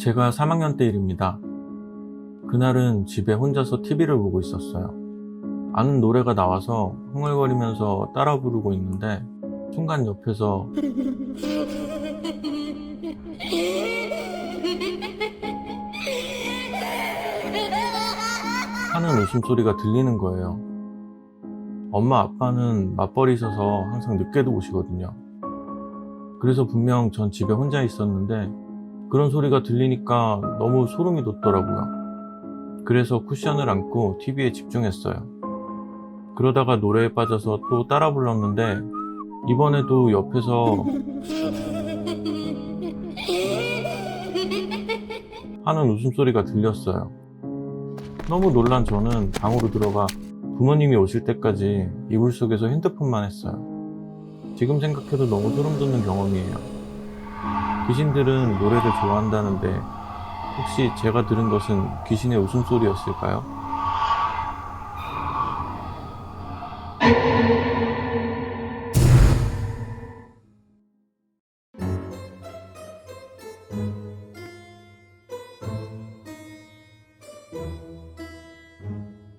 제가 3학년 때 일입니다. 그날은 집에 혼자서 TV를 보고 있었어요. 아는 노래가 나와서 흥얼거리면서 따라 부르고 있는데 순간 옆에서 하는 웃음소리가 들리는 거예요. 엄마 아빠는 맞벌이셔서 항상 늦게도 오시거든요. 그래서 분명 전 집에 혼자 있었는데 그런 소리가 들리니까 너무 소름이 돋더라고요. 그래서 쿠션을 안고 TV에 집중했어요. 그러다가 노래에 빠져서 또 따라 불렀는데 이번에도 옆에서 하는 웃음소리가 들렸어요. 너무 놀란 저는 방으로 들어가 부모님이 오실 때까지 이불 속에서 핸드폰만 했어요. 지금 생각해도 너무 소름 돋는 경험이에요. 귀신들은 노래를 좋아한다는데 혹시 제가 들은 것은 귀신의 웃음소리였을까요?